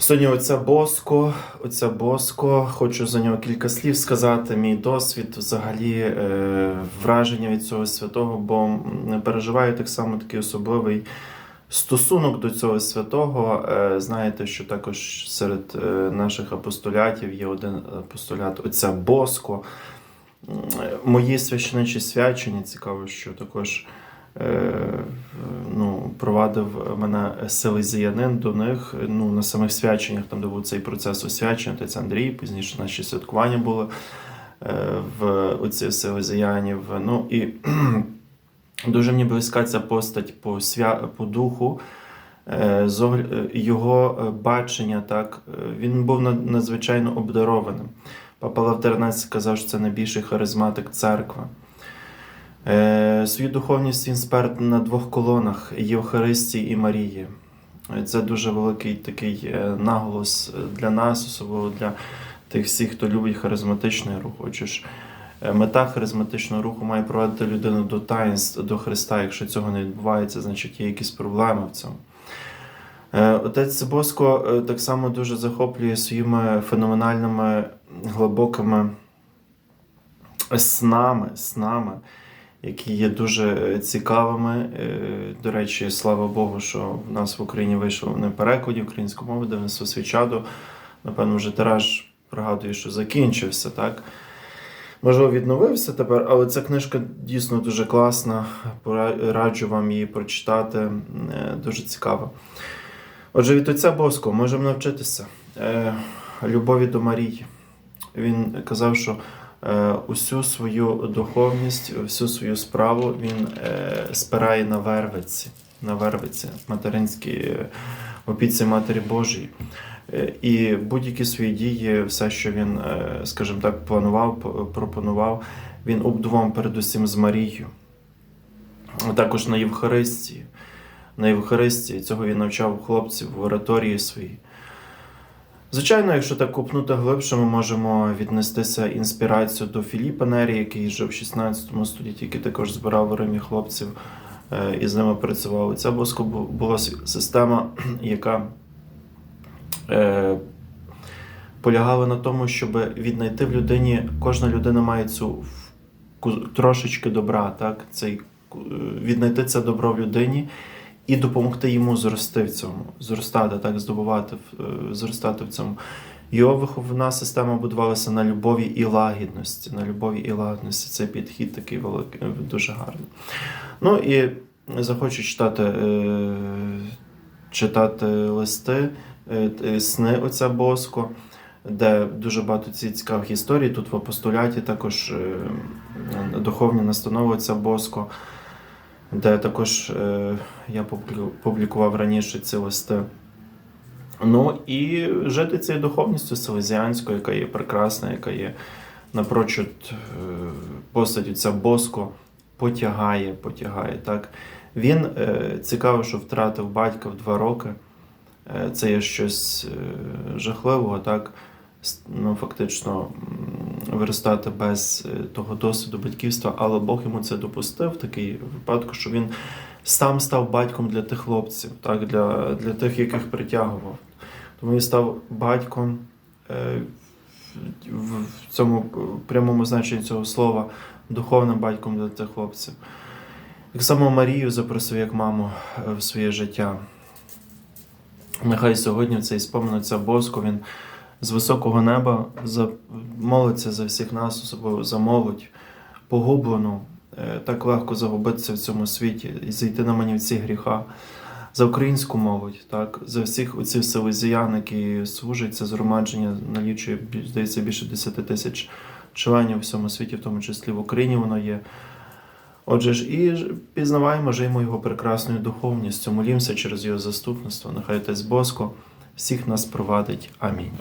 Сьогодні оця Боско, оця Боско, хочу за нього кілька слів сказати. Мій досвід, взагалі, е, враження від цього святого, бо переживаю так само такий особливий стосунок до цього святого. Е, знаєте, що також серед е, наших апостолятів є один апостолят, оця Боско. Мої священичі свячення, цікаво, що також ну, провадив мене селезіянин до них ну, на самих свяченнях, там, де був цей процес освячення, отець Андрій, пізніше наші святкування були е, в оці селезіянів. Ну, і дуже мені близька ця постать по, свя... по духу. Е, е, Його бачення, так, він був над- надзвичайно обдарованим. Папа Лев XIII казав, що це найбільший харизматик церкви. Е, Свою духовність він спер на двох колонах Євхаристії і Марії. Це дуже великий такий е, наголос для нас, особливо для тих всіх, хто любить харизматичний рух. Отже е, мета харизматичного руху має проводити людину до таїнств, до Христа. Якщо цього не відбувається, значить є якісь проблеми в цьому. Отець Боско так само дуже захоплює своїми феноменальними глибокими снами, снами, які є дуже цікавими. Е, До речі, слава Богу, що в нас в Україні вийшов не перекладі українською мовою, Денису Свічаду. Напевно, вже тираж пригадую, що закінчився, так? Можливо, відновився тепер, але ця книжка дійсно дуже класна. Раджу вам її прочитати. Е, Дуже цікава. Отже, від отця Боско можемо навчитися е, любові до Марії. Він казав, що е, усю свою духовність, всю свою справу він е, спирає на вервиці, на вервиці, материнській е, опіці Матері Божої. Е, І будь-які свої дії, все, що він, е, скажімо так, планував, пропонував, він обдував передусім з Марією. А Також на Євхаристії. На Євхаристії цього він навчав хлопців в ораторії своїй. Звичайно, якщо так купнути глибше, ми можемо віднестися інспірацію до Філіпа Нері, який жив в 16 столітті, який також збирав в Римі хлопців е, і з ними працював. Ця боско була система, яка е, полягала на тому, щоб віднайти в людині, кожна людина має цю трошечки добра, так? Цей, е, віднайти це добро в людині і допомогти йому зрости в цьому, зростати, так, здобувати, е, зростати в цьому. Його виховна система будувалася на любові і лагідності. На любові і лагідності. Це підхід такий великий, е, дуже гарний. Ну і захочу читати, е, читати листи, сни отця Боско, де дуже багато ці цікавих історій. Тут в апостоляті також духовні настанови отця Боско де також е, я публі- публікував раніше ці листи. Ну і жити цією духовністю селезіанською, яка є прекрасна, яка є напрочуд е, постать ця Боско потягає, потягає. Так? Він е, цікаво, що втратив батька в два роки. Це є щось жахливого, так? Ну, фактично виростати без е, того досвіду батьківства, але Бог йому це допустив такий випадку, що він сам став батьком для тих хлопців, так, для, для тих, яких притягував. Тому він став батьком е, в, цьому прямому значенні цього слова, духовним батьком для тих хлопців. Так само Марію запросив як маму е, в своє життя. Нехай сьогодні в цей спомин Боско він з високого неба за, молиться за всіх нас, особливо за молодь, погублену, е, так легко загубитися в цьому світі і зайти на манівці гріха, за українську молодь, так, за всіх оцих селезіян, які служать, це згромадження налічує, здається, більше 10 тисяч членів у всьому світі, в тому числі в Україні воно є. Отже ж, і пізнаваємо, жиємо його прекрасною духовністю, молімося через його заступництво. Нехай Отець Боско всіх нас провадить. Амінь.